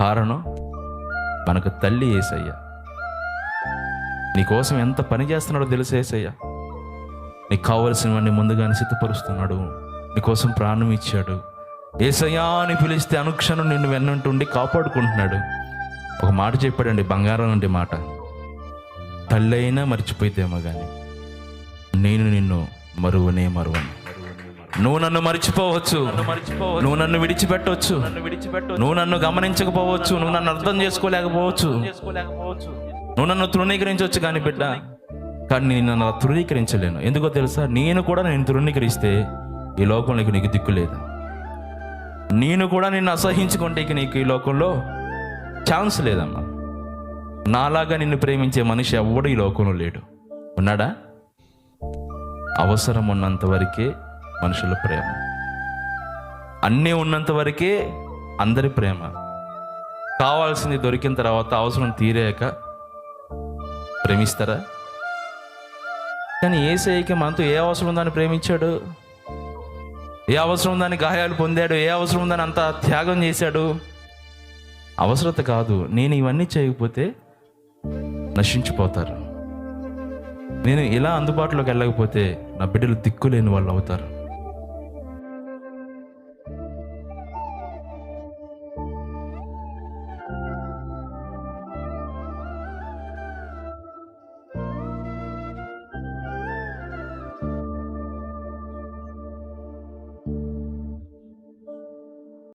కారణం మనకు తల్లి ఏసయ్య. నీకోసం ఎంత పని చేస్తున్నాడో తెలుసు ఏసయ్య? నీకు కావలసినవన్నీ ముందుగానే సిద్ధపరుస్తున్నాడు. నీకోసం ప్రాణం ఇచ్చాడు. ఏసయ్యా అని పిలిస్తే అనుక్షణం నిన్ను వెన్నంటుండి కాపాడుకుంటున్నాడు. ఒక మాట చెప్పాడండి బంగారం లాంటి మాట. తల్లైనా మర్చిపోయితేమో కానీ నేను నిన్ను మరువనే మరువను. నువ్వు నన్ను మర్చిపోవచ్చు. నువ్వు నన్ను విడిచిపెట్టవచ్చు నువ్వు నన్ను గమనించకపోవచ్చు. నువ్వు నన్ను అర్థం చేసుకోలేకపోవచ్చు. నువ్వు నన్ను తృణీకరించవచ్చు కానీ బిడ్డ. కానీ నేను నన్ను తృణీకరించలేను. ఎందుకో తెలుసా? నేను కూడా నేను తృణీకరిస్తే ఈ లోకంలోకి నీకు దిక్కు లేదు. నేను కూడా నిన్ను అసహించుకుంటే నీకు ఈ లోకంలో ఛాన్స్ లేదమ్మా. నాలాగా నిన్ను ప్రేమించే మనిషి ఎవ్వడు ఈ లోకంలో లేడు. ఉన్నాడా? అవసరం ఉన్నంత వరకే మనుషుల ప్రేమ. అన్నీ ఉన్నంత వరకే అందరి ప్రేమ. కావాల్సింది దొరికిన తర్వాత అవసరం తీరాక ప్రేమిస్తారా? కానీ ఏసైకి మనతో ఏ అవసరం ఉందని ప్రేమించాడు? ఏ అవసరం ఉందని గాయాలు పొందాడు? ఏ అవసరం ఉందని అంత త్యాగం చేశాడు? అవసరత కాదు. నేను ఇవన్నీ చేయకపోతే నశించిపోతారు. నేను ఇలా అందుబాటులోకి వెళ్ళకపోతే నా బిడ్డలు దిక్కులేని వాళ్ళు అవుతారు.